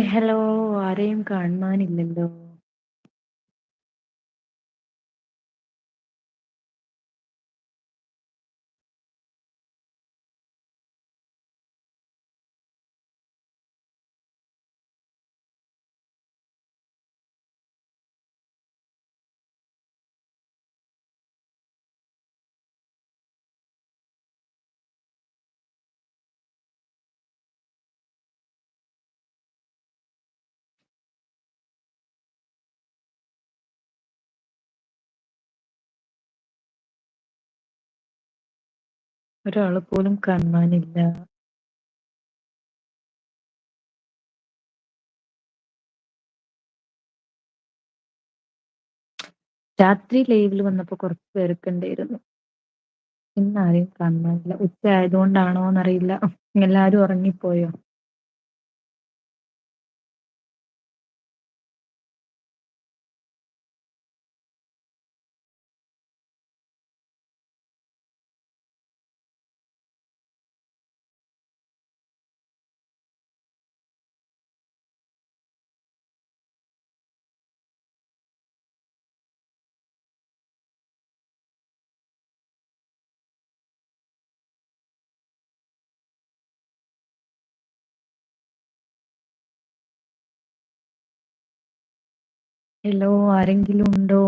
Hello ആരെയും കാണാനില്ലല്ലോ ഒരാളെ പോലും കാണാനില്ല രാത്രി ലൈവിൽ വന്നപ്പോ കുറച്ച് പേരൊക്കെ ഉണ്ടായിരുന്നു. ഇന്ന് ആരെയും കാണാനില്ല ഉച്ച ആയതുകൊണ്ടാണോന്നറിയില്ല. എല്ലാരും ഉറങ്ങിപ്പോയോ? ഹലോ ആരെങ്കിലും ഉണ്ടോ?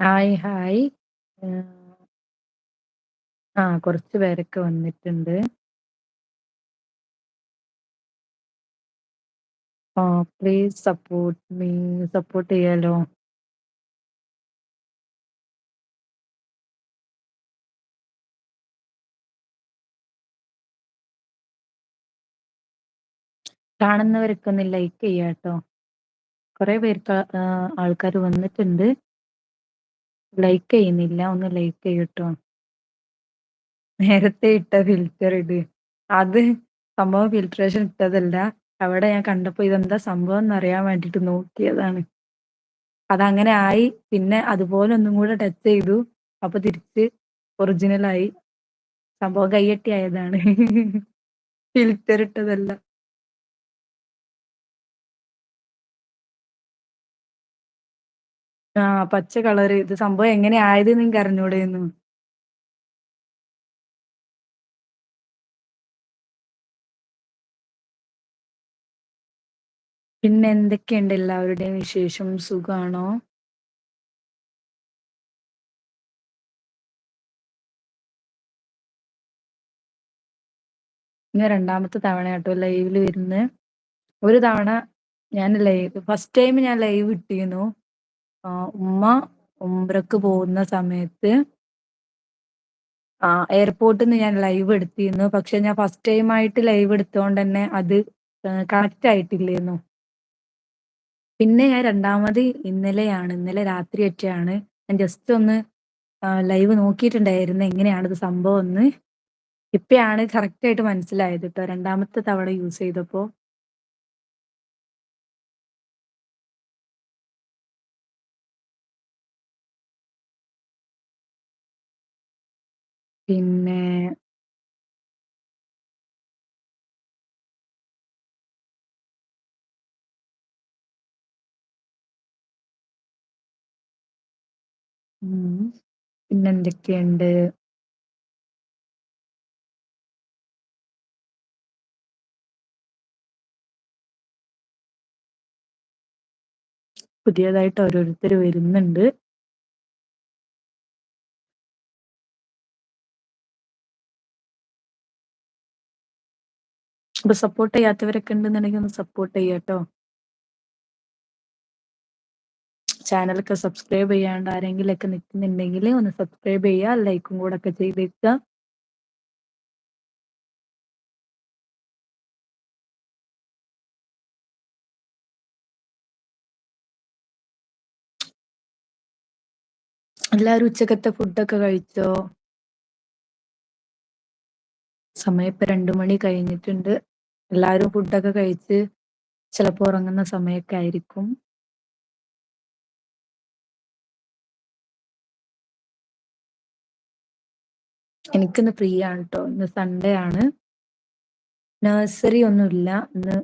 ഹായ് ഹായ് ആ കുറച്ച് പേരൊക്കെ വന്നിട്ടുണ്ട്. ആ പ്ലീസ് സപ്പോർട്ട് മീ സപ്പോർട്ട് ചെയ്യാലോ? കാണുന്നവരൊക്കെ ഒന്ന് ലൈക്ക് ചെയ്യാട്ടോ. കുറെ പേർക്ക് ആൾക്കാർ വന്നിട്ടുണ്ട്. ലൈക്ക് ചെയ്യുന്നില്ല ഒന്ന് ലൈക്ക് ചെയ്യട്ടോ. നേരത്തെ ഇട്ട ഫിൽറ്റർ ഇട്. അത് സംഭവം ഫിൽട്രേഷൻ ഇട്ടതല്ല. അവിടെ ഞാൻ കണ്ടപ്പോ ഇതെന്താ സംഭവം എന്ന് അറിയാൻ വേണ്ടിട്ട് നോക്കിയതാണ്. അതങ്ങനെ ആയി. പിന്നെ അതുപോലെ ഒന്നും കൂടെ ടച്ച് ചെയ്തു. അപ്പൊ തിരിച്ച് ഒറിജിനൽ ആയി. സംഭവം കയ്യട്ടി ആയതാണ്. ഫിൽറ്റർ ഇട്ടതല്ല. ആ പച്ച കളറ്. ഇത് സംഭവം എങ്ങനെ ആയത് നിങ്ങക്ക് അറിഞ്ഞൂടെന്നു? പിന്നെ എന്തൊക്കെയുണ്ട് എല്ലാവരുടെയും വിശേഷം? സുഖാണോ? ഇന്ന് രണ്ടാമത്തെ തവണയാട്ടോ ലൈവിൽ വരുന്ന. ഒരു തവണ ഞാൻ ലൈവ് ഫസ്റ്റ് ടൈം ഞാൻ ലൈവ് ഇട്ടിരുന്നു. ഉമ്മ ഉംറക്ക് പോകുന്ന സമയത്ത് എയർപോർട്ടിൽ നിന്ന് ഞാൻ ലൈവ് എടുത്തിരുന്നു. പക്ഷെ ഞാൻ ഫസ്റ്റ് ടൈം ആയിട്ട് ലൈവ് എടുത്തോണ്ട് തന്നെ അത് കണക്റ്റ് ആയിട്ടില്ലായിരുന്നു പിന്നെ ഞാൻ രണ്ടാമത് ഇന്നലെയാണ് ഇന്നലെ രാത്രി ഒക്കെയാണ് ഞാൻ ജസ്റ്റ് ഒന്ന് ലൈവ് നോക്കിയിട്ടുണ്ടായിരുന്നു. എങ്ങനെയാണിത് സംഭവം എന്ന്. ഇപ്പയാണ് കറക്റ്റ് ആയിട്ട് മനസ്സിലായത് ട്ടോ. രണ്ടാമത്തെ തവണ യൂസ് ചെയ്തപ്പോ. പിന്നെ ഉം. പിന്നെന്തൊക്കെയുണ്ട്? പുതിയതായിട്ട് ഓരോരുത്തർ വരുന്നുണ്ട്. അപ്പൊ സപ്പോർട്ട് ചെയ്യാത്തവരൊക്കെ ഉണ്ടെന്നുണ്ടെങ്കിൽ ഒന്ന് സപ്പോർട്ട് ചെയ്യാട്ടോ ചാനലൊക്കെ സബ്സ്ക്രൈബ് ചെയ്യാണ്ട് ആരെങ്കിലും ഒക്കെ നിൽക്കുന്നുണ്ടെങ്കിൽ ഒന്ന് സബ്സ്ക്രൈബ് ചെയ്യുക ലൈക്കും കൂടെ ഒക്കെ ചെയ്തേക്കുക. എല്ലാവരും ഉച്ചക്കത്തെ ഫുഡൊക്കെ കഴിച്ചോ? സമയം ഇപ്പൊ രണ്ടു മണി കഴിഞ്ഞിട്ടുണ്ട്. എല്ലാരും ഫുഡൊക്കെ കഴിച്ച് ചിലപ്പോ ഉറങ്ങുന്ന സമയൊക്കെ ആയിരിക്കും. എനിക്കിന്ന് ഫ്രീ ആണ് കേട്ടോ ഇന്ന് സൺഡേ ആണ്. നഴ്സറി ഒന്നുമില്ല ഇന്ന്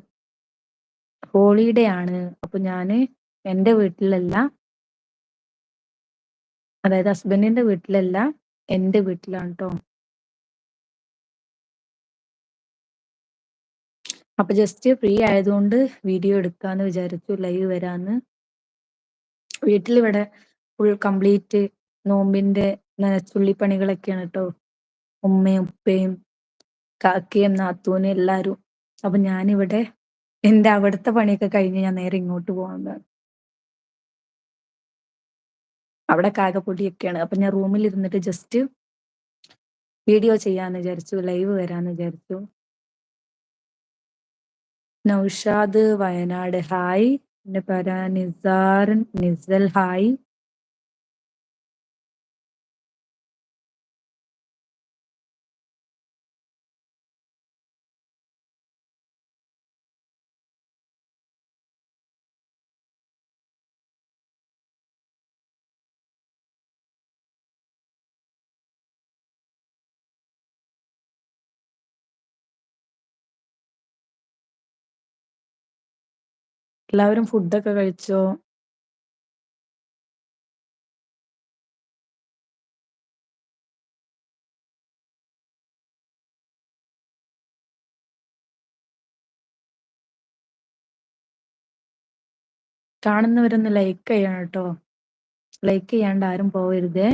ഹോളിഡേ ആണ്. അപ്പൊ ഞാൻ എന്റെ വീട്ടിലല്ല അതായത് ഹസ്ബൻഡിന്റെ വീട്ടിലല്ല എന്റെ വീട്ടിലാണ് കേട്ടോ അപ്പൊ ജസ്റ്റ് ഫ്രീ ആയതുകൊണ്ട് വീഡിയോ എടുക്കാന്ന് വിചാരിച്ചു ലൈവ് വരാന്ന്. വീട്ടിലിവിടെ ഫുൾ കംപ്ലീറ്റ് നോമ്പിന്റെ നനച്ചുള്ളി പണികളൊക്കെയാണ് കേട്ടോ ഉമ്മയും ഉപ്പയും കാക്കയും നാത്തൂനും എല്ലാരും. അപ്പൊ ഞാനിവിടെ എന്റെ അവിടുത്തെ പണിയൊക്കെ കഴിഞ്ഞ് ഞാൻ നേരെ ഇങ്ങോട്ട് പോകുന്നതാണ് അവിടെ കാകപ്പൊടിയൊക്കെയാണ്. അപ്പൊ ഞാൻ റൂമിൽ ഇരുന്നിട്ട് ജസ്റ്റ് വീഡിയോ ചെയ്യാന്ന് വിചാരിച്ചു ലൈവ് വരാന്ന് വിചാരിച്ചു. നൗഷാദ് വയനാട് ഹായ്. പിന്നെ പരാ നിസാർ നിസൽ ഹായ്. എല്ലാവരും ഫുഡൊക്കെ കഴിച്ചോ? കാണുന്നവരൊന്ന് ലൈക്ക് ചെയ്യണം കേട്ടോ. ലൈക്ക് ചെയ്യാണ്ട് ആരും പോവരുതേ.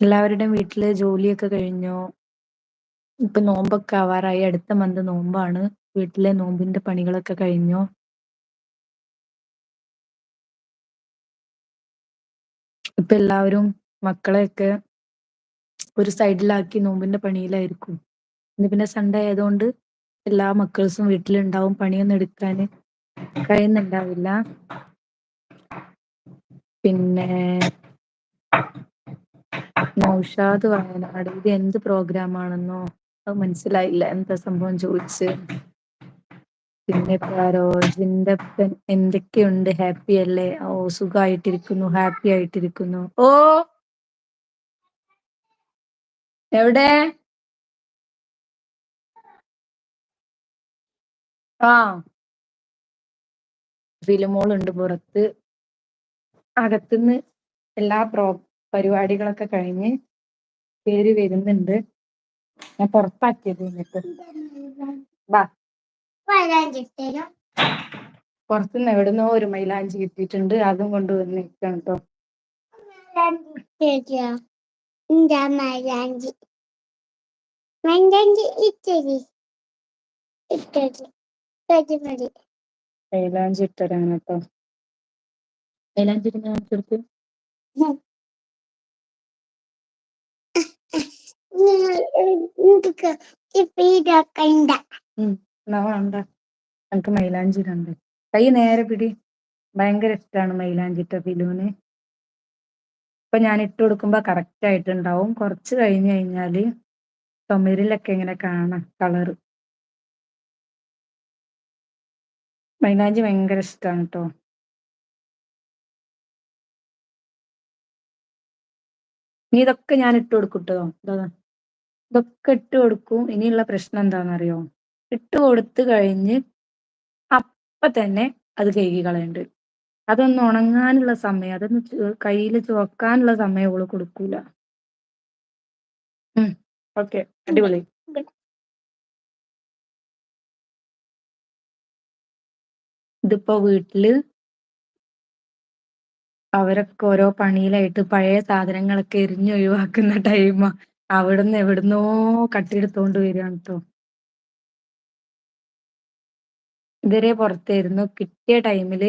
എല്ലാവരുടെയും വീട്ടിൽ ജോലിയൊക്കെ കഴിഞ്ഞോ. ഇപ്പൊ നോമ്പൊക്കെ ആവാറായി. അടുത്ത മന്ത് നോമ്പാണ്. വീട്ടിലെ നോമ്പിന്റെ പണികളൊക്കെ കഴിഞ്ഞോ. ഇപ്പൊ എല്ലാവരും മക്കളെയൊക്കെ ഒരു സൈഡിലാക്കി നോമ്പിന്റെ പണിയിലായിരിക്കും. ഇന്ന് പിന്നെ സൺഡേ ആയതുകൊണ്ട് എല്ലാ മക്കൾസും വീട്ടിലുണ്ടാവും. പണിയൊന്നും എടുക്കാന് കഴിയുന്നുണ്ടാവില്ല. പിന്നെ നൗഷാദ് വയനാട് ഇത് എന്ത് പ്രോഗ്രാം ആണെന്നോ? അത് മനസ്സിലായില്ല. എന്താ സംഭവം ചോദിച്ച്? പിന്നെ ജിൻഡപ്പൻ എന്തൊക്കെയുണ്ട്? ഹാപ്പി അല്ലേ? ഓ സുഖമായിട്ടിരിക്കുന്നു ഹാപ്പി ആയിട്ടിരിക്കുന്നു. ഓ! എവിടെ? ആ. ഫിലിമോളുണ്ട് പുറത്ത്. അകത്തുനിന്ന് എല്ലാ പ്രോ പരിപാടികളൊക്കെ കഴിഞ്ഞ് പേര് വരുന്നുണ്ട്. ഞാൻ പുറത്താക്കിയത് എന്നിട്ട് പുറത്തുനിന്ന് എവിടുന്നോ ഒരു മൈലാഞ്ചി കിട്ടിയിട്ടുണ്ട്. അതും കൊണ്ട് വന്ന് നിൽക്കാം കേട്ടോ മൈലാഞ്ചി? മൈലാഞ്ചി ഇട്ടരി. ഇട്ടരി. മതി മതി. മൈലാഞ്ചി ഇട്ടരാണ് കേട്ടോ മൈലാഞ്ചി ഇടുന്ന കാണിച്ചെടുത്ത് എന്നാ വേണ്ട എനിക്ക് മൈലാഞ്ചി ഇടണ്ട് കൈ നേരെ പിടി. ഭയങ്കര ഇഷ്ടമാണ് മൈലാഞ്ചിട്ട ഫിലുവിന് ഇപ്പൊ ഞാൻ ഇട്ട് കൊടുക്കുമ്പോ കറക്റ്റ് ആയിട്ടുണ്ടാവും. കുറച്ച് കഴിഞ്ഞു കഴിഞ്ഞാൽ തൊമിരിലൊക്കെ ഇങ്ങനെ കാണാം കളറ് മൈലാഞ്ചി ഭയങ്കര ഇഷ്ടമാണ് കേട്ടോ നീ ഇതൊക്കെ ഞാൻ ഇട്ട് കൊടുക്കൂട്ടോ ഇതാ. ഇതൊക്കെ ഇട്ട് കൊടുക്കും. ഇനിയുള്ള പ്രശ്നം എന്താണെന്നറിയോ? ഇട്ട് കൊടുത്തു കഴിഞ്ഞ് അപ്പ തന്നെ അത് കഴുകി കളയണ്ട്. അതൊന്ന് ഉണങ്ങാനുള്ള സമയം അതൊന്ന് കയ്യിൽ ചുവക്കാനുള്ള സമയം ഓൾ കൊടുക്കൂല. ഓക്കെ. അടിപൊളി. ഇതിപ്പോ വീട്ടിൽ അവരൊക്കെ ഓരോ പണിയിലായിട്ട് പഴയ സാധനങ്ങളൊക്കെ എരിഞ്ഞ് ഒഴിവാക്കുന്ന ടൈമാ അവിടുന്ന് എവിടുന്നോ കട്ടിയെടുത്തോണ്ട് വരാണ് ട്ടോ. ഇതുവരെ പുറത്തായിരുന്നു. കിട്ടിയ ടൈമിൽ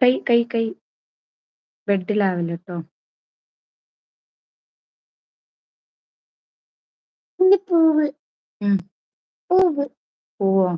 കൈ കൈ കൈ. ബെഡിലാവല്ട്ടോ ഇനി പൂവ്. ഉം. പൂവ്. പോവോ?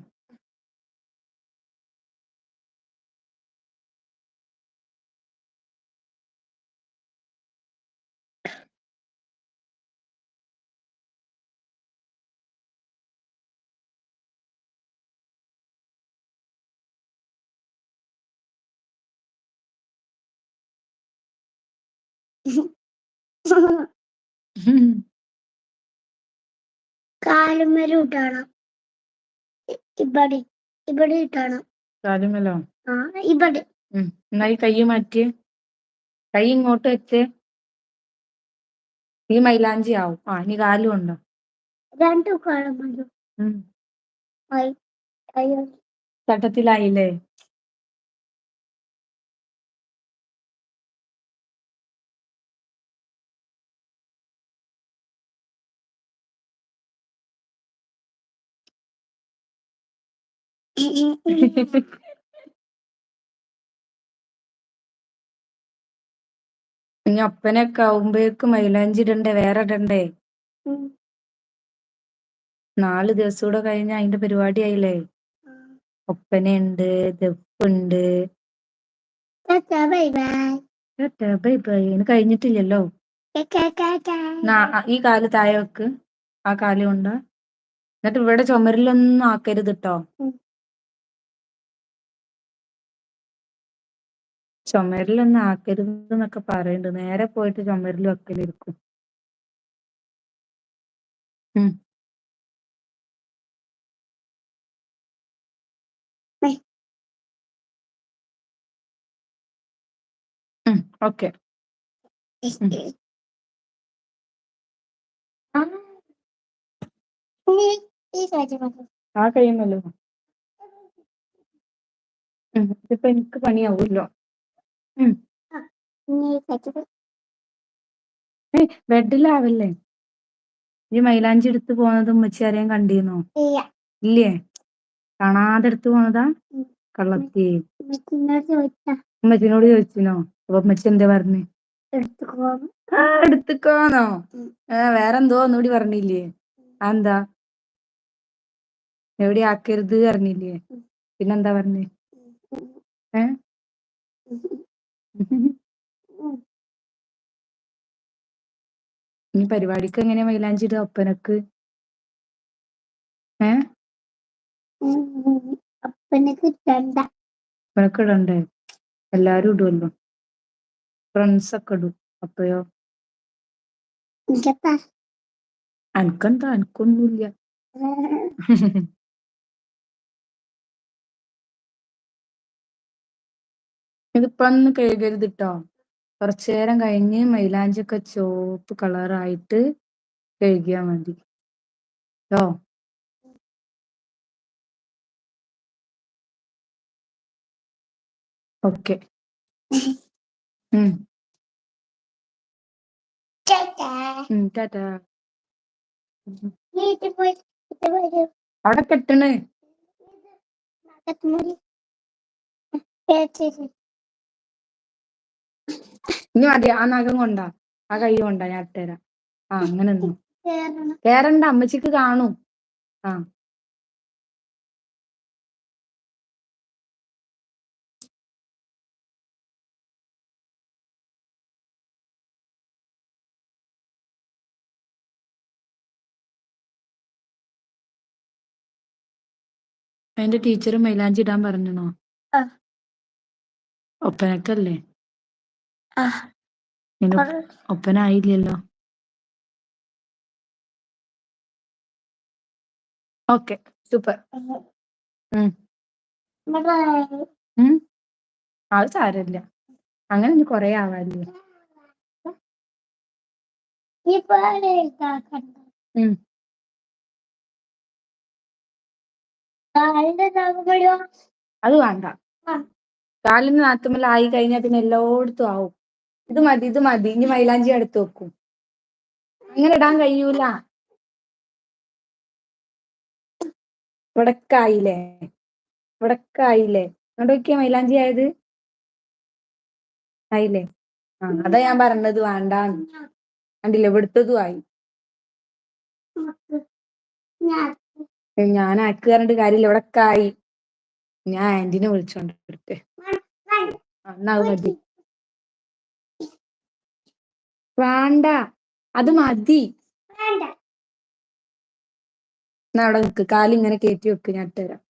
കാലുമ്മലും ഇടണം. ഇവിടെ ഇവിടെ ഇടണം. കാലുമലോ ആ ഇവിടെ എന്നാ ഈ കൈ മാറ്റി. കൈ ഇങ്ങോട്ട് വെച്ച്. ഈ മൈലാഞ്ചി ആവും. ആ ഇനി കാലും ഉണ്ടോ? രണ്ടു കാലും ഉം. ഇനി ഒപ്പനൊക്കെ ആവുമ്പോഴേക്കും മൈലാഞ്ചി ഇടണ്ടേ വേറെ ഇടണ്ടേ. നാല് ദിവസം കൂടെ കഴിഞ്ഞ അതിന്റെ പരിപാടി ആയില്ലേ ഒപ്പനയുണ്ട് ദപ്പുണ്ട് കഴിഞ്ഞിട്ടില്ലല്ലോ? ഈ കാൽ താഴെ വെക്ക്. ആ കാൽ കൊണ്ട്. എന്നിട്ട് ഇവിടെ ചുമരിലൊന്നും ആക്കരുത് ട്ടോ. ചുമരിലൊന്നും ആക്കരുത് എന്നൊക്കെ പറയുന്നുണ്ട് നേരെ പോയിട്ട് ചുമരിൽ വെക്കലിരിക്കും ഉം. ഓക്കെ. ആ. കഴിയുമല്ലോ ഇപ്പൊ എനിക്ക് പണിയാവൂല്ലോ. ഉം. ഏയ് ബെഡിലാവല്ലേ? ഈ മൈലാഞ്ചി എടുത്തു പോണത് ഉമ്മച്ചി ആരെയും കണ്ടീന്നോ ഇല്ല. ഇല്ലേ? കാണാതെ എടുത്തു പോണതാ ഉം. കള്ളത്തി. ഉമ്മച്ചിനോട് ചോദിച്ചാ. ഉമ്മച്ചിനോട് ചോദിച്ചിനോ? അപ്പൊ ഉമ്മച്ചി എന്താ പറഞ്ഞു? ആ എടുത്തുക്കോന്നോ? ഉം. ഏ വേറെന്തോ ഒന്നുകൂടി പറഞ്ഞില്ലേ? അതെന്താ? എവിടെ ആക്കരുത് പറഞ്ഞില്ലേ? ഉം. പിന്നെന്താ പറഞ്ഞേ? ഉം. ഏ? ഉം. ഉം. ഇനി പരിപാടിക്ക് എങ്ങനെയാ മൈലാഞ്ചി ഇടുക? ഒപ്പനക്ക് ഏ. അപ്പനക്ക് ഒപ്പനക്ക് ഇടണ്ടേ? എല്ലാരും ഇടുമല്ലോ ഫ്രണ്ട്സ് ഒക്കെ ഇടും. അപ്പയോ? എനിക്കെന്താ? അനക്കെന്താ? ഇതിപ്പൊന്ന് കഴുകരുത് കേട്ടോ കുറച്ചു നേരം കഴിഞ്ഞ് മൈലാഞ്ചി ഒക്കെ ചുവപ്പ് കളറായിട്ട് കഴുകിയാ മതി. ട്ടോ. ഓക്കെ. അവിടെ കെട്ടണേ. ഇനി മതി ആ നഖം കൊണ്ടാ. ആ കൈ കൊണ്ടാ ഞാൻ ഇട്ടുതരാം ആ അങ്ങനെ കേറണ്ട അമ്മച്ചിക്ക് കാണൂ. ആ. എന്റെ ടീച്ചർ മൈലാഞ്ചി ഇടാൻ പറഞ്ഞണോ ആ. ഒപ്പനക്കല്ലേ? ആഹ് നിന്റെ ഒപ്പനായില്ലല്ലോ. ഓക്കെ. സൂപ്പർ. ഉം. അത് സാരമില്ല. അങ്ങനെ ഇനി കൊറേ ആവാല്ലേ. ഉം. അത് വേണ്ട. കാലിന് നാത്തുമ്മലായി കഴിഞ്ഞാൽ പിന്നെ എല്ലായിടത്തും ആവും. ഇത് മതി ഇത് മതി. ഇനി മൈലാഞ്ചി അടുത്ത് വെക്കും. അങ്ങനെ ഇടാൻ കഴിയൂല. ഇവിടക്കായില്ലേ? ഇവിടക്കായില്ലേ? അങ്ങോട്ട് നോക്കിയാ മൈലാഞ്ചി ആയത്. ആയില്ലേ? ആ അതാ ഞാൻ പറഞ്ഞത്. വേണ്ടാന്ന്. കണ്ടില്ല? ഇവിടുത്തതും ആയി. ഞാൻ ആക്ക് പറഞ്ഞിട്ട് കാര്യമില്ല. ഇവിടക്കായി. ഞാൻ ആന്റിനെ വിളിച്ചോണ്ട് വരട്ടെ. എന്നാ മതി. വേണ്ട. അത് മതി. എന്നാ അവിടെ നിക്ക്. കാലിങ്ങനെ കയറ്റി വെക്ക്. ഞാൻ ഇട്ടുതരാം.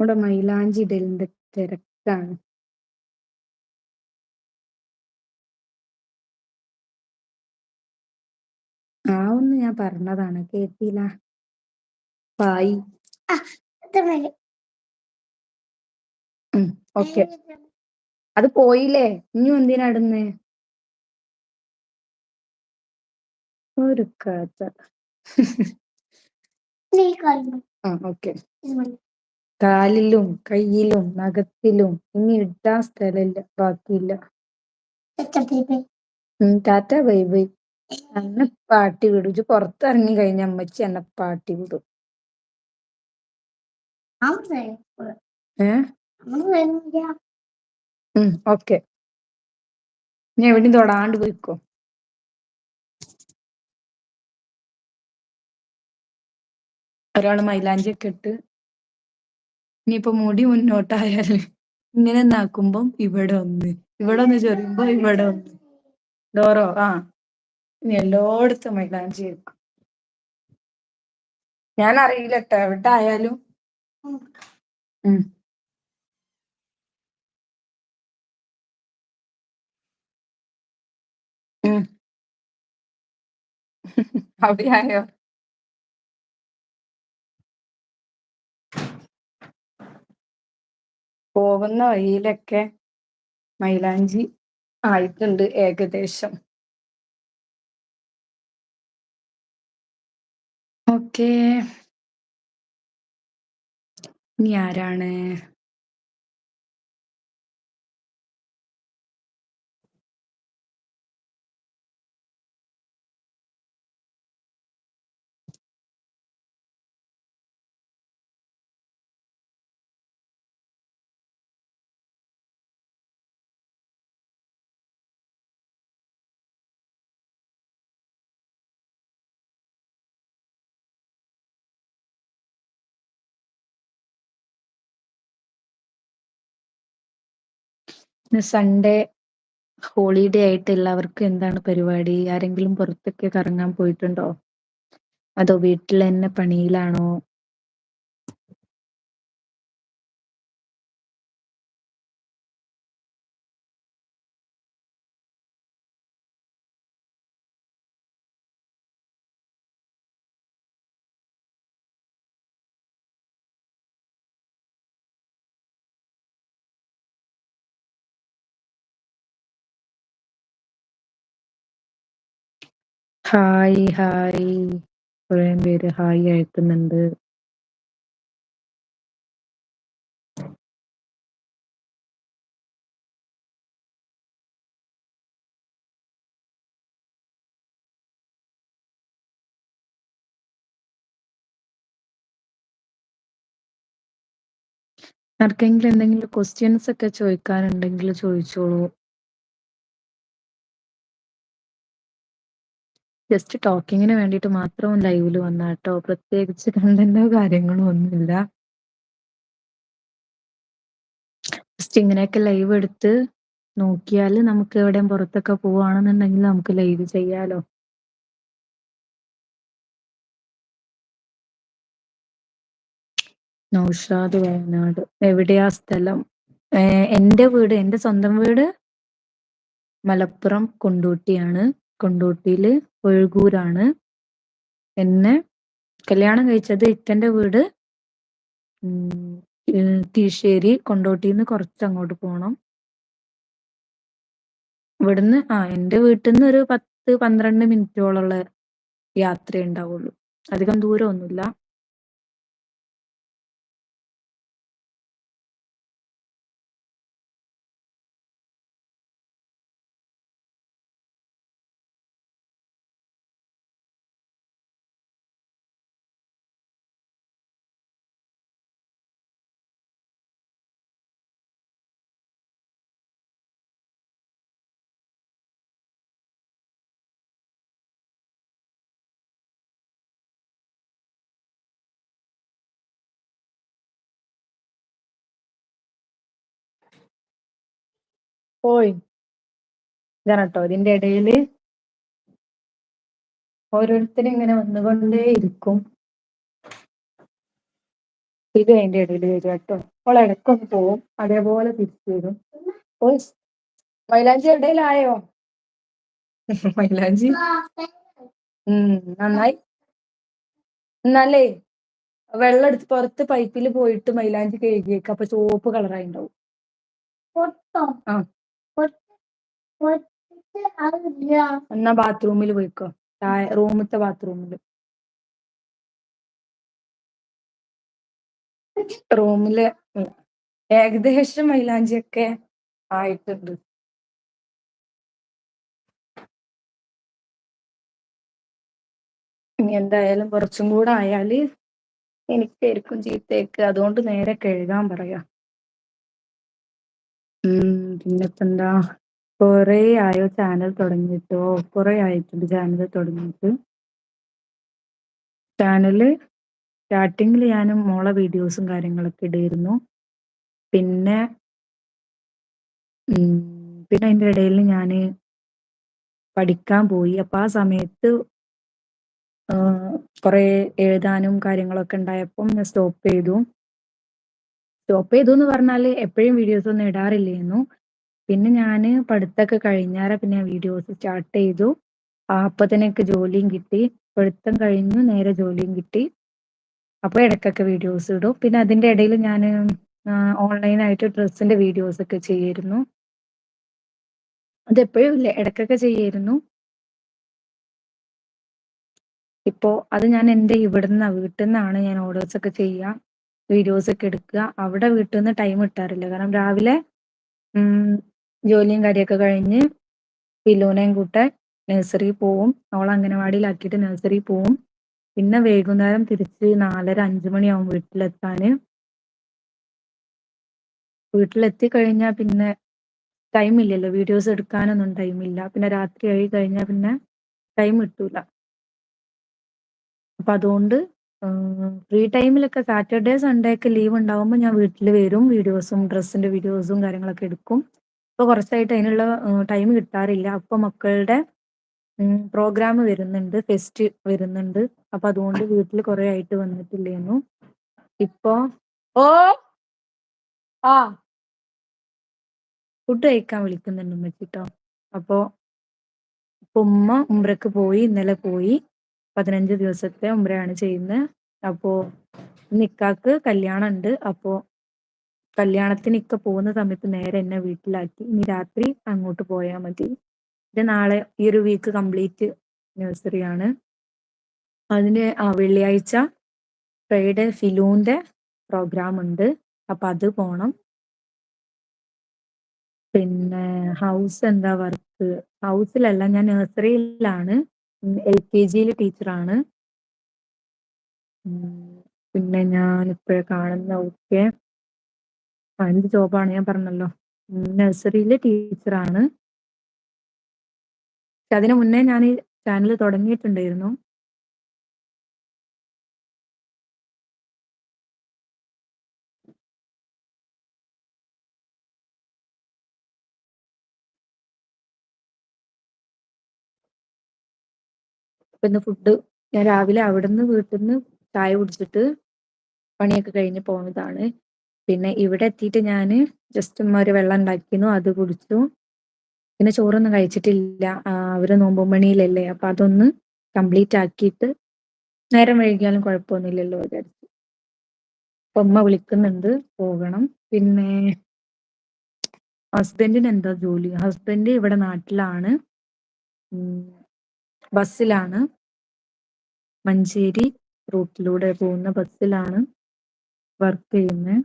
ഇവിടെ മൈലാഞ്ചി ഇടലിന്റെ തിരക്കാണ്. ആ ഒന്ന് ഞാൻ പറഞ്ഞതാണ്. കേട്ടില്ല. പായി ഓക്കെ. അത് പോയില്ലേ? ഇനി എന്തിനാ ഇടുന്നേ? ഒരു കഥ ഓക്കെ. കാലിലും കയ്യിലും നഖത്തിലും ഇനി ഇട്ടാൻ സ്ഥലമില്ല ബാക്കിയില്ല. ടാറ്റ ബൈ ബൈ എന്നെ പാട്ടി വിടും. ഇജ്ജ് പുറത്തിറങ്ങി കഴിഞ്ഞ അമ്മച്ചി എന്നെ പാട്ടി വിടും. അമ്മ ഓക്കെ. നീ എവിടെയും തൊടാണ്ട് പോയിക്കോ. ഒരാൾ മൈലാഞ്ചി ഒക്കെ ഇട്ട് ഇനിയിപ്പോ മുടി മുന്നോട്ടായാൽ ഇങ്ങനെ നാക്കുമ്പം ഇവിടെ ഒന്ന് ഇവിടെ ഒന്ന് ചൊറിയുമ്പോ ഇവിടെ ഒന്ന് ഡോറോ ആ. ഇനി എല്ലായിടത്തും മൈലാഞ്ചി വെക്കും ഞാൻ അറിയില്ല കേട്ടോ എവിടെ ആയാലും ഉം. Auch, ja. പോകുന്ന? വഴിയിലൊക്കെ മൈലാഞ്ചി? ആയിട്ടുണ്ട് ഏകദേശം. ഓക്കേ. ഇനി ആരാണ്? സൺഡേ ഹോളിഡേ ആയിട്ട് എല്ലാവർക്കും എന്താണ് പരിപാടി? ആരെങ്കിലും പുറത്തൊക്കെ കറങ്ങാൻ പോയിട്ടുണ്ടോ? അതോ വീട്ടിൽ തന്നെ പണിയിലാണോ? ഹായ് ഹായ് കുറേ പേര് ഹായ് അയക്കുന്നുണ്ട്. ആർക്കെങ്കിലും എന്തെങ്കിലും ക്വസ്റ്റ്യൻസ് ഒക്കെ ചോദിക്കാനുണ്ടെങ്കിൽ ചോദിച്ചോളൂ. ജസ്റ്റ് ടോക്കിങ്ങിന് വേണ്ടിയിട്ട് മാത്രം ലൈവിൽ വന്നാട്ടോ. പ്രത്യേകിച്ച് കണ്ടന്റോ കാര്യങ്ങളോ ഒന്നുമില്ല. ജസ്റ്റ് ഇങ്ങനെയൊക്കെ ലൈവ് എടുത്ത് നോക്കിയാൽ നമുക്ക് എവിടെയും പുറത്തൊക്കെ പോവാണെന്നുണ്ടെങ്കിൽ നമുക്ക് ലൈവ് ചെയ്യാലോ. നൗഷാദ് വയനാട്. എവിടെയാ സ്ഥലം? ഏഹ് എന്റെ വീട് എന്റെ സ്വന്തം വീട് മലപ്പുറം കൊണ്ടോട്ടിയാണ്. കൊണ്ടോട്ടിയിൽ ഒഴുകൂരാണ്. എന്നെ കല്യാണം കഴിച്ചത് ഇക്കന്റെ വീട് ഉം കീശ്ശേരി കൊണ്ടോട്ടീന്ന് കൊറച്ചങ്ങോട്ട് പോണം. ഇവിടുന്ന് ആ എന്റെ വീട്ടിൽന്ന് ഒരു പത്ത് പന്ത്രണ്ട് മിനിറ്റോളംള്ള യാത്രയേ ഉണ്ടാവുള്ളൂ. അധികം ദൂരമൊന്നുല്ല ഓയ് ഇതാണട്ടോ. ഇതിന്റെ ഇടയിൽ ഓരോരുത്തരും ഇങ്ങനെ വന്നുകൊണ്ടേ ഇരിക്കും. ഇത് അതിന്റെ ഇടയിൽ വരും കേട്ടോ. അപ്പോൾ ഇടക്കൊന്ന് പോവും. അതേപോലെ തിരിച്ചു വരും. മൈലാഞ്ചി ഇടയിലായോ മൈലാഞ്ചി? ഉം നന്നായി. എന്നാലേ വെള്ളം എടുത്ത് പുറത്ത് പൈപ്പിൽ പോയിട്ട് മൈലാഞ്ചി കഴുകിയേക്ക്. അപ്പൊ ചുവപ്പ് കളറായിണ്ടാവും ആ. എന്നാ ബാത്റൂമിൽ പോയിക്കോ. റൂമത്തെ ബാത്റൂമിൽ. റൂമിൽ ഏകദേശം മൈലാഞ്ചിയൊക്കെ ആയിട്ടുണ്ട്. ഇനി എന്തായാലും കുറച്ചും കൂടെ ആയാൽ എനിക്കായിരിക്കും ചീത്തേക്ക്. അതുകൊണ്ട് നേരെ കഴുകാൻ പറയാ. ഉം പിന്നെപ്പെന്താ? കൊറേ ആയോ ചാനൽ തുടങ്ങിയിട്ടോ കൊറേ ആയിട്ടുണ്ട് ചാനൽ തുടങ്ങിയിട്ട് ചാനൽ സ്റ്റാർട്ടിങ്ങിൽ ഞാനും മോളെ വീഡിയോസും കാര്യങ്ങളൊക്കെ ഇടയിരുന്നു. പിന്നെ പിന്നെ അതിന്റെ ഇടയിൽ ഞാൻ പഠിക്കാൻ പോയി. അപ്പൊ ആ സമയത്ത് കൊറേ എഴുതാനും കാര്യങ്ങളൊക്കെ ഉണ്ടായപ്പം ഞാൻ സ്റ്റോപ്പ് ചെയ്തു. സ്റ്റോപ്പ് ചെയ്തു എന്ന് പറഞ്ഞാൽ എപ്പോഴും വീഡിയോസ് ഒന്നും ഇടാറില്ലായിരുന്നു പിന്നെ ഞാൻ പഠിത്തൊക്കെ കഴിഞ്ഞാരെ പിന്നെ വീഡിയോസ് സ്റ്റാർട്ട് ചെയ്തു. ആ അപ്പത്തന്നെ എനിക്ക് ജോലിയും കിട്ടി. പഠിത്തം കഴിഞ്ഞു നേരെ ജോലിയും കിട്ടി. അപ്പൊ ഇടക്കൊക്കെ വീഡിയോസ് ഇടും. പിന്നെ അതിന്റെ ഇടയിൽ ഞാൻ ഓൺലൈൻ ആയിട്ട് ഡ്രസ്സിന്റെ വീഡിയോസ് ഒക്കെ ചെയ്യായിരുന്നു അതെപ്പോഴും ഇല്ല ഇടക്കൊക്കെ ചെയ്യായിരുന്നു ഇപ്പോ അത് ഞാൻ എന്റെ ഇവിടുന്ന വീട്ടിൽന്നാണ് ഞാൻ ഓർഡേഴ്സ് ഒക്കെ ചെയ്യാ വീഡിയോസ് ഒക്കെ എടുക്കുക. അവിടെ വീട്ടിൽ നിന്ന് ടൈം കിട്ടാറില്ല. കാരണം രാവിലെ ജോലിയും കാര്യമൊക്കെ കഴിഞ്ഞ് പിലൂനെയും കൂട്ടെ നഴ്സറി പോവും. അവളെ അംഗനവാടിയിലാക്കിയിട്ട് നഴ്സറി പോവും. പിന്നെ വൈകുന്നേരം തിരിച്ച് നാലര അഞ്ചു മണിയാവും വീട്ടിലെത്താന് വീട്ടിലെത്തി കഴിഞ്ഞാൽ പിന്നെ ടൈം ഇല്ലല്ലോ. വീഡിയോസ് എടുക്കാനൊന്നും ടൈമില്ല പിന്നെ രാത്രി ആയി കഴിഞ്ഞാൽ പിന്നെ ടൈം കിട്ടൂല. അപ്പൊ അതുകൊണ്ട് ഫ്രീ ടൈമിലൊക്കെ സാറ്റർഡേ സൺഡേ ഒക്കെ ലീവ് ഉണ്ടാവുമ്പോൾ ഞാൻ വീട്ടിൽ വരും. വീഡിയോസും ഡ്രസ്സിന്റെ വീഡിയോസും കാര്യങ്ങളൊക്കെ എടുക്കും. ഇപ്പൊ കുറച്ചായിട്ട് അതിനുള്ള ടൈം കിട്ടാറില്ല. അപ്പൊ മക്കളുടെ പ്രോഗ്രാം വരുന്നുണ്ട്. ഫെസ്റ്റ് വരുന്നുണ്ട്. അപ്പൊ അതുകൊണ്ട് വീട്ടിൽ കുറെ ആയിട്ട് വന്നിട്ടില്ലേന്നു ഇപ്പൊ ഓ ആ. ഫുഡ് കഴിക്കാൻ വിളിക്കുന്നുണ്ട് ഉമ്മച്ചിട്ടോ. അപ്പൊ ഉമ്മ ഉംറക്ക് പോയി ഇന്നലെ പോയി. പതിനഞ്ച് ദിവസത്തെ ഉംറയാണ് ചെയ്യുന്നത്. അപ്പോ നിക്കാക്ക് കല്യാണം ഉണ്ട് അപ്പോ കല്യാണത്തിന് ഇക്ക പോകുന്ന സമയത്ത് നേരെ എന്നെ വീട്ടിലാക്കി. ഇനി രാത്രി അങ്ങോട്ട് പോയാൽ മതി. ഇത് നാളെ ഈ ഒരു വീക്ക് കംപ്ലീറ്റ് നഴ്സറി ആണ്. അതിന് ആ വെള്ളിയാഴ്ച ഫ്രൈഡേ ഫിലൂന്റെ പ്രോഗ്രാം ഉണ്ട്. അപ്പൊ അത് പോണം. പിന്നെ ഹൗസ് എന്താ വർക്ക് ഹൗസിലല്ല ഞാൻ നഴ്സറിയിലാണ് എൽ കെ ജിയിലെ ടീച്ചറാണ് പിന്നെ ഞാൻ ഇപ്പോഴ കാണുന്ന എന്ത് ജോബാണ് ഞാൻ പറഞ്ഞല്ലോ. നഴ്സറിയിലെ ടീച്ചറാണ്. പക്ഷെ അതിനു മുന്നേ ഞാൻ ഈ ചാനൽ തുടങ്ങിയിട്ടുണ്ടായിരുന്നു. അപ്പൊ ഇന്ന് ഫുഡ് ഞാൻ രാവിലെ അവിടുന്ന് വീട്ടിൽന്ന് ചായ കുടിച്ചിട്ട് പണിയൊക്കെ കഴിഞ്ഞ് പോന്നതാണ്. പിന്നെ ഇവിടെ എത്തിയിട്ട് ഞാൻ ജസ്റ്റ് ഒരു വെള്ളം ഉണ്ടാക്കിയിരുന്നു അത് കുടിച്ചു. പിന്നെ ചോറൊന്നും കഴിച്ചിട്ടില്ല. അവർ നോമ്പും മണിയിലല്ലേ അപ്പൊ അതൊന്ന് കംപ്ലീറ്റ് ആക്കിയിട്ട് നേരം വൈകിയാലും കുഴപ്പമൊന്നുമില്ലല്ലോ വിചാരിച്ചു. അപ്പൊ ഉമ്മ വിളിക്കുന്നുണ്ട് പോകണം. പിന്നെ ഹസ്ബൻഡിന് എന്താ ജോലി? ഹസ്ബൻഡ് ഇവിടെ നാട്ടിലാണ്. ബസ്സിലാണ്. മഞ്ചേരി റൂട്ടിലൂടെ പോകുന്ന ബസ്സിലാണ് വർക്ക് ചെയ്യുന്നെ.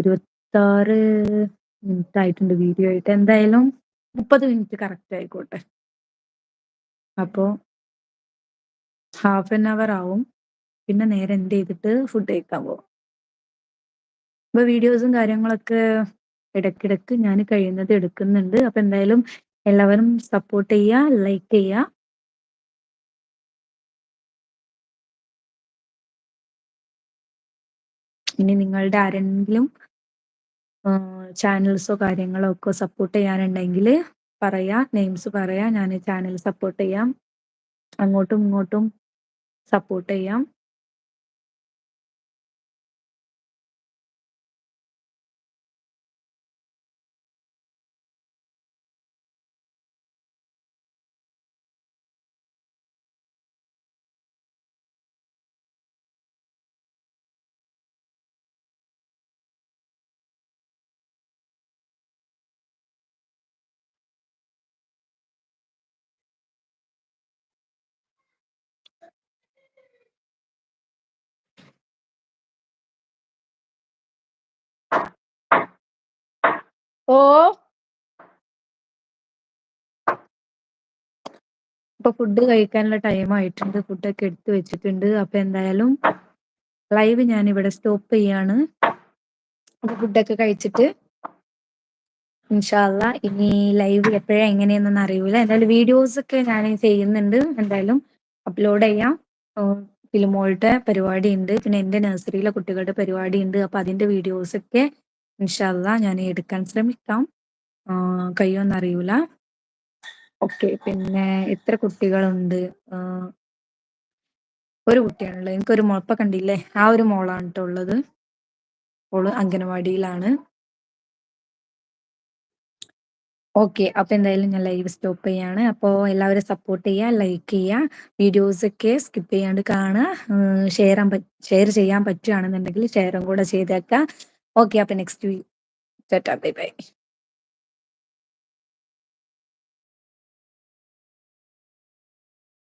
ഇരുപത്താറ് മിനിറ്റ് ആയിട്ടുണ്ട് വീഡിയോ ആയിട്ട്. എന്തായാലും മുപ്പത് മിനിറ്റ് കറക്റ്റ് ആയിക്കോട്ടെ. അപ്പോ ഹാഫ് ആൻ അവർ ആവും. പിന്നെ നേരെ എന്ത് ചെയ്തിട്ട് ഫുഡ് കഴിക്കാൻ പോകും അപ്പൊ വീഡിയോസും കാര്യങ്ങളൊക്കെ ഇടക്കിടക്ക് ഞാൻ കഴിയുന്നത് എടുക്കുന്നുണ്ട്. അപ്പൊ എന്തായാലും എല്ലാവരും സപ്പോർട്ട് ചെയ്യുക ലൈക്ക് ചെയ്യുക. ഇനി നിങ്ങളുടെ ആരെങ്കിലും ചാനൽസോ കാര്യങ്ങളോ ഒക്കെ സപ്പോർട്ട് ചെയ്യാനുണ്ടെങ്കിൽ പറയാ നെയിംസ് പറയാ ഞാൻ ചാനൽ സപ്പോർട്ട് ചെയ്യാം. അങ്ങോട്ടും ഇങ്ങോട്ടും സപ്പോർട്ട് ചെയ്യാം. ഓ. ഇപ്പൊ ഫുഡ് കഴിക്കാനുള്ള ടൈം ആയിട്ടുണ്ട്. ഫുഡൊക്കെ എടുത്തു വെച്ചിട്ടുണ്ട്. അപ്പൊ എന്തായാലും ലൈവ് ഞാൻ ഇവിടെ സ്റ്റോപ്പ് ചെയ്യാണ്. ഫുഡൊക്കെ കഴിച്ചിട്ട് ഇൻഷാല്ല ഇനി ലൈവ് എപ്പോഴാ എങ്ങനെയെന്നൊന്നും അറിയൂല. എന്തായാലും വീഡിയോസ് ഒക്കെ ഞാൻ ചെയ്യുന്നുണ്ട്. എന്തായാലും അപ്ലോഡ് ചെയ്യാം. ഫിലിമോളുടെ പരിപാടി ഉണ്ട് പിന്നെ എന്റെ നഴ്സറിയിലെ കുട്ടികളുടെ പരിപാടി ഉണ്ട് അപ്പൊ അതിന്റെ വീഡിയോസ് ഒക്കെ ഇൻഷാല്ല ഞാൻ എടുക്കാൻ ശ്രമിക്കാം. കഴിയുമെന്ന് അറിയൂല. ഓക്കെ പിന്നെ എത്ര കുട്ടികളുണ്ട്? ഒരു കുട്ടിയാണുള്ളത് എനിക്കൊരു മോൾ കണ്ടില്ലേ ആ ഒരു മോളാണ് കേട്ടോ ഉള്ളത്. ഓൾ അംഗനവാടിയിലാണ്. ഓക്കെ അപ്പൊ എന്തായാലും ഞാൻ ലൈവ് സ്റ്റോപ്പ് ചെയ്യാണ്. അപ്പോൾ എല്ലാവരും സപ്പോർട്ട് ചെയ്യുക ലൈക്ക് ചെയ്യുക വീഡിയോസ് ഒക്കെ സ്കിപ്പ് ചെയ്യാണ്ട് കാണുക. ഷെയർ ഷെയർ ചെയ്യാൻ പറ്റുകയാണെന്നുണ്ടെങ്കിൽ ഷെയറും കൂടെ ചെയ്തേക്കാം ഓക്കെ അപ്പൊ നെക്സ്റ്റ് ബൈ ബൈ